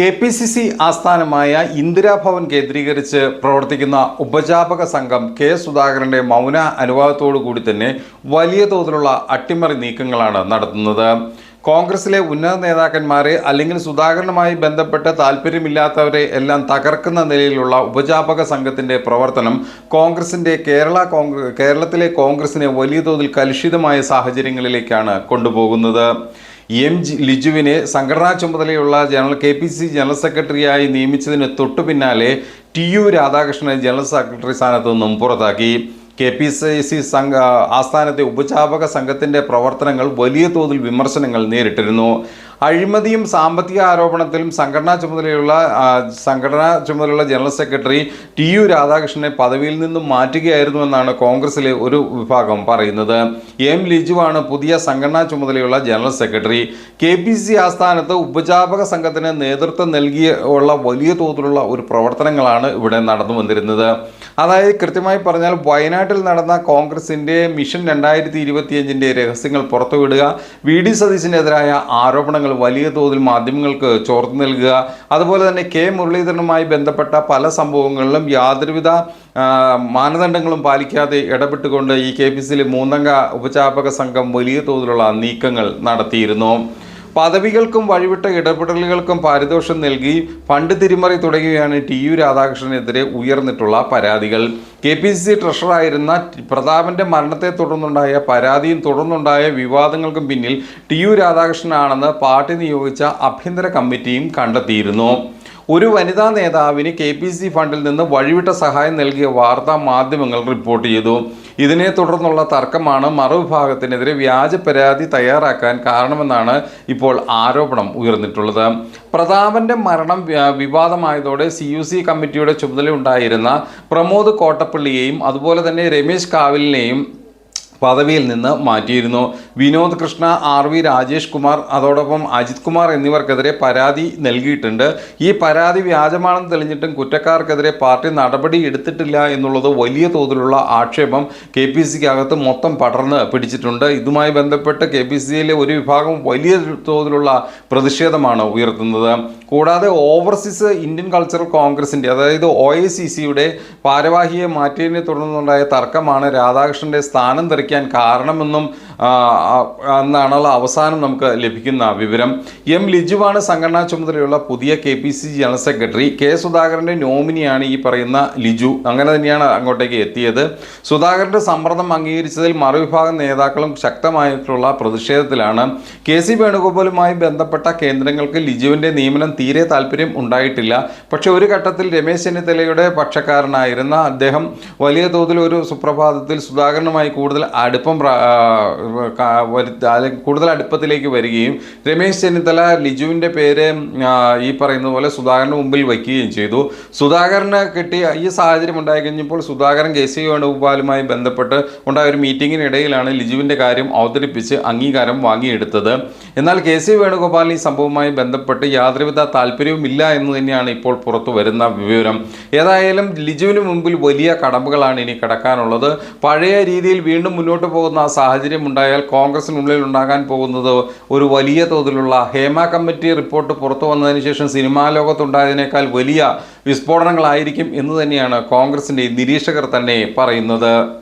K P C C ആസ്ഥാനമായ ഇന്ദിരാഭവൻ കേന്ദ്രീകരിച്ച് പ്രവർത്തിക്കുന്ന ഉപജാപക സംഘം കെ സുധാകരന്റെ മൗന അനുവാദത്തോടു കൂടി തന്നെ വലിയ തോതിലുള്ള അട്ടിമറി നീക്കങ്ങളാണ് നടത്തുന്നത്. കോൺഗ്രസിലെ ഉന്നത നേതാക്കന്മാരെ അല്ലെങ്കിൽ സുധാകരനുമായി ബന്ധപ്പെട്ട് താല്പര്യമില്ലാത്തവരെ എല്ലാം തകർക്കുന്ന നിലയിലുള്ള ഉപജാപക സംഘത്തിന്റെ പ്രവർത്തനം കോൺഗ്രസിന്റെ കേരള കോൺഗ്രസ് കേരളത്തിലെ കോൺഗ്രസിനെ വലിയ തോതിൽ കലുഷിതമായ സാഹചര്യങ്ങളിലേക്കാണ് കൊണ്ടുപോകുന്നത്. എം ജി ലിജുവിനെ സംഘടനാ ചുമതലയുള്ള general K P C general സെക്രട്ടറിയായി നിയമിച്ചതിന് തൊട്ടു പിന്നാലെ ടി യു രാധാകൃഷ്ണനെ ജനറൽ സെക്രട്ടറി സ്ഥാനത്തു നിന്നും പുറത്താക്കി. കെ പി സി സി സംഘ ആസ്ഥാനത്തെ ഉപചാപക സംഘത്തിന്റെ പ്രവർത്തനങ്ങൾ വലിയ തോതിൽ വിമർശനങ്ങൾ നേരിട്ടിരുന്നു. അഴിമതിയും സാമ്പത്തിക ആരോപണത്തിലും സംഘടനാ ചുമതലയുള്ള സംഘടനാ ചുമതലയുള്ള ജനറൽ സെക്രട്ടറി ടി യു രാധാകൃഷ്ണനെ പദവിയിൽ നിന്നും മാറ്റുകയായിരുന്നുവെന്നാണ് കോൺഗ്രസിലെ ഒരു വിഭാഗം പറയുന്നത്. എം ലിജുവാണ് പുതിയ സംഘടനാ ചുമതലയുള്ള general secretary. K P C ആസ്ഥാനത്ത് ഉപജാപക സംഘത്തിന് നേതൃത്വം നൽകിയ ഉള്ള വലിയ തോതിലുള്ള ഒരു പ്രവർത്തനങ്ങളാണ് ഇവിടെ നടന്നു വന്നിരുന്നത്. അതായത് കൃത്യമായി പറഞ്ഞാൽ വയനാട്ടിൽ നടന്ന കോൺഗ്രസിന്റെ മിഷൻ രണ്ടായിരത്തി ഇരുപത്തിയഞ്ചിന്റെ രഹസ്യങ്ങൾ പുറത്തുവിടുക വി ഡി സതീശിനെതിരായ ആരോപണങ്ങൾ വലിയ തോതിൽ മാധ്യമങ്ങൾക്ക് ചോർത്തി നൽകുക. അതുപോലെ തന്നെ കെ മുരളീധരനുമായി ബന്ധപ്പെട്ട പല സംഭവങ്ങളിലും യാതൊരുവിധ മാനദണ്ഡങ്ങളും പാലിക്കാതെ ഇടപെട്ടുകൊണ്ട് ഈ കെ പി സിയിലെ മൂന്നംഗ ഉപചാപക സംഘം വലിയ തോതിലുള്ള നീക്കങ്ങൾ നടത്തിയിരുന്നു. പദവികൾക്കും വഴിവിട്ട ഇടപെടലുകൾക്കും പാരിതോഷം നൽകി ഫണ്ട് തിരിമറി തുടങ്ങിയാണ് ടി യു രാധാകൃഷ്ണനെതിരെ ഉയർന്നിട്ടുള്ള പരാതികൾ. കെ പി സി സി ട്രഷറായിരുന്ന പ്രതാപന്റെ മരണത്തെ തുടർന്നുണ്ടായ പരാതിയും തുടർന്നുണ്ടായ വിവാദങ്ങൾക്കും പിന്നിൽ ടി യു രാധാകൃഷ്ണനാണെന്ന് പാർട്ടി നിയോഗിച്ച ആഭ്യന്തര കമ്മിറ്റിയും കണ്ടെത്തിയിരുന്നു. ഒരു വനിതാ നേതാവിന് കെ പി സി ഫണ്ടിൽ നിന്ന് വഴിവിട്ട സഹായം നൽകിയ വാർത്താ മാധ്യമങ്ങൾ റിപ്പോർട്ട് ചെയ്തു. ഇതിനെ തുടർന്നുള്ള തർക്കമാണ് മറുവിഭാഗത്തിനെതിരെ വ്യാജ പരാതി തയ്യാറാക്കാൻ കാരണമെന്നാണ് ഇപ്പോൾ ആരോപണം ഉയർന്നിട്ടുള്ളത്. പ്രതാപന്റെ മരണം വിവാദമായതോടെ സി യു സി കമ്മിറ്റിയുടെ ചുമതലയുണ്ടായിരുന്ന പ്രമോദ് കോട്ടപ്പള്ളിയെയും അതുപോലെ തന്നെ രമേശ് കാവിലിനെയും പദവിയിൽ നിന്ന് മാറ്റിയിരുന്നു. വിനോദ് കൃഷ്ണ ആർ വി രാജേഷ് കുമാർ അതോടൊപ്പം അജിത് കുമാർ എന്നിവർക്കെതിരെ പരാതി നൽകിയിട്ടുണ്ട്. ഈ പരാതി വ്യാജമാണെന്ന് തെളിഞ്ഞിട്ടും കുറ്റക്കാർക്കെതിരെ പാർട്ടി നടപടി എടുത്തിട്ടില്ല എന്നുള്ളത് വലിയ തോതിലുള്ള ആക്ഷേപം കെ പി സിക്കകത്ത് മൊത്തം പടർന്ന് പിടിച്ചിട്ടുണ്ട്. ഇതുമായി ബന്ധപ്പെട്ട് കെ പി സിയിലെ ഒരു വിഭാഗം വലിയ തോതിലുള്ള പ്രതിഷേധമാണ് ഉയർത്തുന്നത്. കൂടാതെ ഓവർസീസ് ഇന്ത്യൻ കൾച്ചറൽ കോൺഗ്രസിന്റെ അതായത് ഒ ഐ സി സിയുടെ ഭാരവാഹിയെ മാറ്റിയതിനെ തുടർന്നുണ്ടായ തർക്കമാണ് രാധാകൃഷ്ണന്റെ സ്ഥാനം തെറിക്കാൻ കാരണമെന്നും എന്നാണല്ലോ അവസാനം നമുക്ക് ലഭിക്കുന്ന വിവരം. എം ലിജുവാണ് സംഘടനാ ചുമതലയുള്ള പുതിയ K P C general secretary. K സുധാകരന്റെ നോമിനിയാണ് ഈ പറയുന്ന ലിജു. അങ്ങനെ തന്നെയാണ് അങ്ങോട്ടേക്ക് എത്തിയത്. സുധാകരന്റെ സമ്മർദ്ദം അംഗീകരിച്ചതിൽ മറുവിഭാഗം നേതാക്കളും ശക്തമായിട്ടുള്ള പ്രതിഷേധത്തിലാണ്. കെ സി വേണുഗോപാലുമായി ബന്ധപ്പെട്ട കേന്ദ്രങ്ങൾക്ക് ലിജുവിന്റെ നിയമനം തീരെ താല്പര്യം ഉണ്ടായിട്ടില്ല. പക്ഷേ ഒരു ഘട്ടത്തിൽ രമേശ് ചെന്നിത്തലയുടെ പക്ഷക്കാരനായിരുന്ന അദ്ദേഹം വലിയ തോതിൽ ഒരു സുപ്രഭാതത്തിൽ സുധാകരനുമായി കൂടുതൽ അടുപ്പം കൂടുതൽ അടുപ്പത്തിലേക്ക് വരികയും രമേശ് ചെന്നിത്തല ലിജുവിന്റെ പേര് ഈ പറയുന്ന പോലെ സുധാകരന് മുമ്പിൽ വയ്ക്കുകയും ചെയ്തു. സുധാകരന് കിട്ടിയ ഈ സാഹചര്യം ഉണ്ടായി കഴിഞ്ഞപ്പോൾ സുധാകരൻ കെ സി വേണുഗോപാലുമായി ബന്ധപ്പെട്ട് ഉണ്ടായ ഒരു മീറ്റിങ്ങിനിടയിലാണ് ലിജുവിന്റെ കാര്യം അവതരിപ്പിച്ച് അംഗീകാരം വാങ്ങിയെടുത്തത്. എന്നാൽ കെ സി വേണുഗോപാലിന് ഈ സംഭവവുമായി ബന്ധപ്പെട്ട് യാതൊരുവിധ താല്പര്യവുമില്ല എന്ന് തന്നെയാണ് ഇപ്പോൾ പുറത്തു വരുന്ന വിവരം. ഏതായാലും ലിജുവിന് മുമ്പിൽ വലിയ കടമ്പകളാണ് ഇനി കിടക്കാനുള്ളത്. പഴയ രീതിയിൽ വീണ്ടും മുന്നോട്ട് പോകുന്ന ആ സാഹചര്യം ഉണ്ടായാൽ കോൺഗ്രസിനുള്ളിൽ ഉണ്ടാകാൻ പോകുന്നത് ഒരു വലിയ തോതിലുള്ള ഹേമ കമ്മിറ്റി റിപ്പോർട്ട് പുറത്തു വന്നതിന് ശേഷം സിനിമാ ലോകത്തുണ്ടായതിനേക്കാൾ വലിയ വിസ്ഫോടനങ്ങളായിരിക്കും എന്ന് തന്നെയാണ് കോൺഗ്രസിന്റെ നിരീക്ഷകർ തന്നെ പറയുന്നത്.